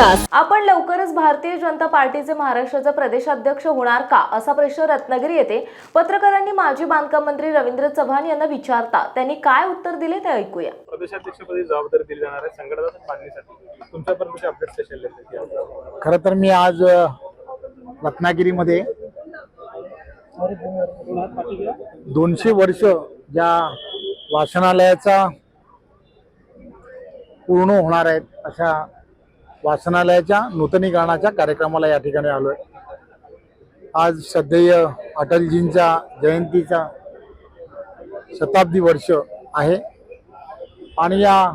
तास. आपण लवकरच भारतीय जनता पार्टीचे महाराष्ट्राचा प्रदेशाध्यक्ष होणार का? असा प्रश्न रत्नागिरी येथे पत्रकारांनी माजी बांधकाम मंत्री रवींद्र चव्हाण यांना विचारता त्यांनी काय उत्तर दिले ते ऐकूया. प्रदेशाध्यक्षपदी जबाबदारी दिली जाणार आहे बांधणीसाठी तुमच्यापर्यंत खरं तर मी आज रत्नागिरीमध्ये दोनशे वर्ष ज्या वाचनालयाचा पूर्ण होणार आहेत अशा वाचनालयाच्या नूतनीकरणाच्या कार्यक्रमाला या ठिकाणी आलोय. आज श्रद्धेय अटलजींच्या जयंतीचा शताब्दी वर्ष आहे. आणि या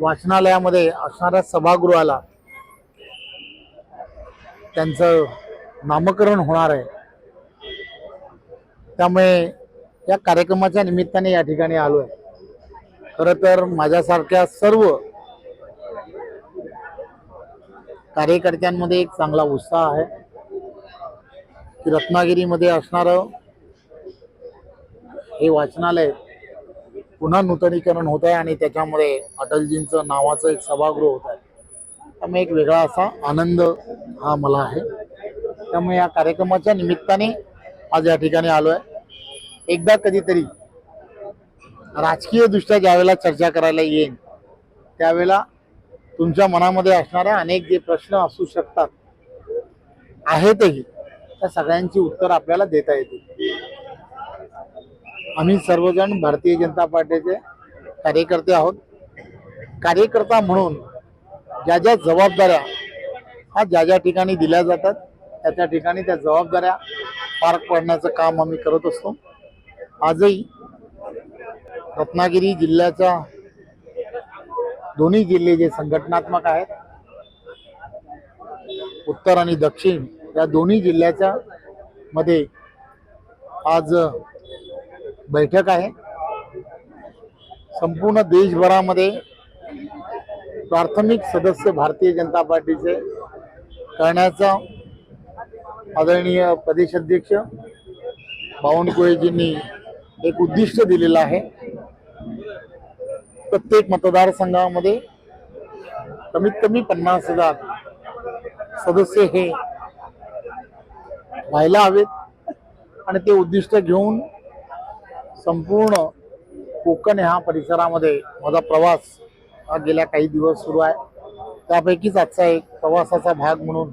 वाचनालयामध्ये असणाऱ्या सभागृहाला त्यांचं नामकरण होणार आहे. त्यामुळे या कार्यक्रमाच्या निमित्ताने या ठिकाणी आलो आहे खरं तर माझ्यासारख्या सर्व कार्यकर्त्यांमध्ये एक चांगला उत्साह आहे. की रत्नागिरीमध्ये असणारं हे वाचनालय पुन्हा नूतनीकरण होत आहे आणि त्याच्यामध्ये अटलजींचं नावाचं एक सभागृह होत आहे. त्यामुळे एक वेगळा असा आनंद हा मला आहे. त्यामुळे या कार्यक्रमाच्या निमित्ताने आज या ठिकाणी आलो आहे. एकदा कधीतरी राजकीय दृष्ट्या ज्यावेळेला चर्चा करायला येईन त्यावेळेला तुमच्या मनामध्ये असणाऱ्या अनेक जे प्रश्न असू शकतात आहेतही त्या सगळ्यांची उत्तर आपल्याला देता येतील. आम्ही सर्वजण भारतीय जनता पार्टीचे कार्यकर्ते आहोत. कार्यकर्ता म्हणून ज्या ज्या जबाबदाऱ्या हा ज्या ज्या ठिकाणी दिल्या जातात त्या त्या ठिकाणी त्या जबाबदाऱ्या पार पाडण्याचं काम आम्ही करत असतो. आजही रत्नागिरी जिल्ह्याचा दोन्ही जिल्हे जे संघटनात्मक आहेत उत्तर आणि दक्षिण या दोन्ही जिल्ह्याच्या मध्ये आज बैठक आहे. संपूर्ण देशभरामध्ये प्राथमिक सदस्य भारतीय जनता पार्टीचे करण्याचा आदरणीय प्रदेशाध्यक्ष बावनकुळेजींनी एक उद्दिष्ट दिलेलं आहे. प्रत्येक मतदारसंघामध्ये कमीत कमी पन्नास हजार सदस्य हे व्हायला हवेत. आणि ते उद्दिष्ट घेऊन संपूर्ण कोकण ह्या परिसरामध्ये माझा प्रवास हा गेल्या काही दिवस सुरू आहे. त्यापैकीच आजचा एक प्रवासाचा भाग म्हणून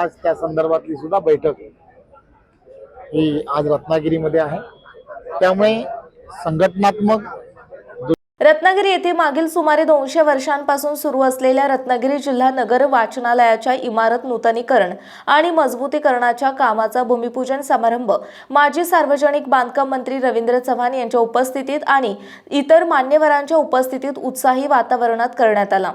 आज त्या संदर्भातली सुद्धा बैठक ही आज रत्नागिरीमध्ये आहे. त्यामुळे संघटनात्मक रत्नागिरी येथे मागील सुमारे दोनशे वर्षांपासून सुरू असलेल्या रत्नागिरी जिल्हा नगर वाचनालयाच्या इमारत नूतनीकरण आणि मजबूतीकरणाच्या कामाचा भूमिपूजन समारंभ माजी सार्वजनिक बांधकाम मंत्री रवींद्र चव्हाण यांच्या उपस्थितीत आणि इतर मान्यवरांच्या उपस्थितीत उत्साही वातावरणात करण्यात आला.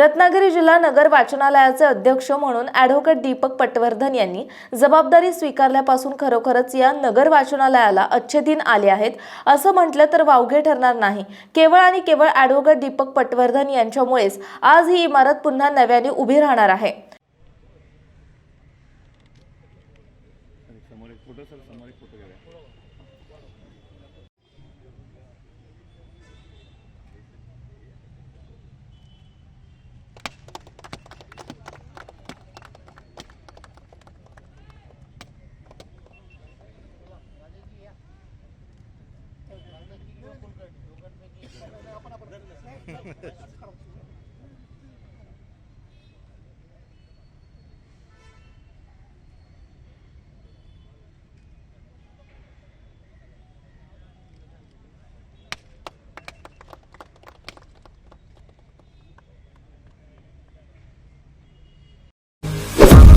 रत्नागिरी जिल्हा नगर वाचनालयाचे अध्यक्ष म्हणून ॲडव्होकेट दीपक पटवर्धन यांनी जबाबदारी स्वीकारल्यापासून खरोखरच या नगर वाचनालयाला अच्छे दिन आले आहेत. असं म्हटलं तर वावगे ठरणार नाही. केवळ आणि केवळ ॲडव्होकेट दीपक पटवर्धन यांच्यामुळेच आज ही इमारत पुन्हा नव्याने उभी राहणार आहे. समोर एक फोटो सर समोर एक फोटो घ्या.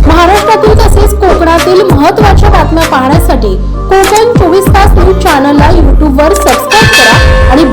महाराष्ट्रातील तसेच कोकणातील महत्त्वाच्या बातम्या पाहण्यासाठी कोकण चोवीस तास न्यूज चॅनलला यूट्यूबवर सबस्क्राईब करा आणि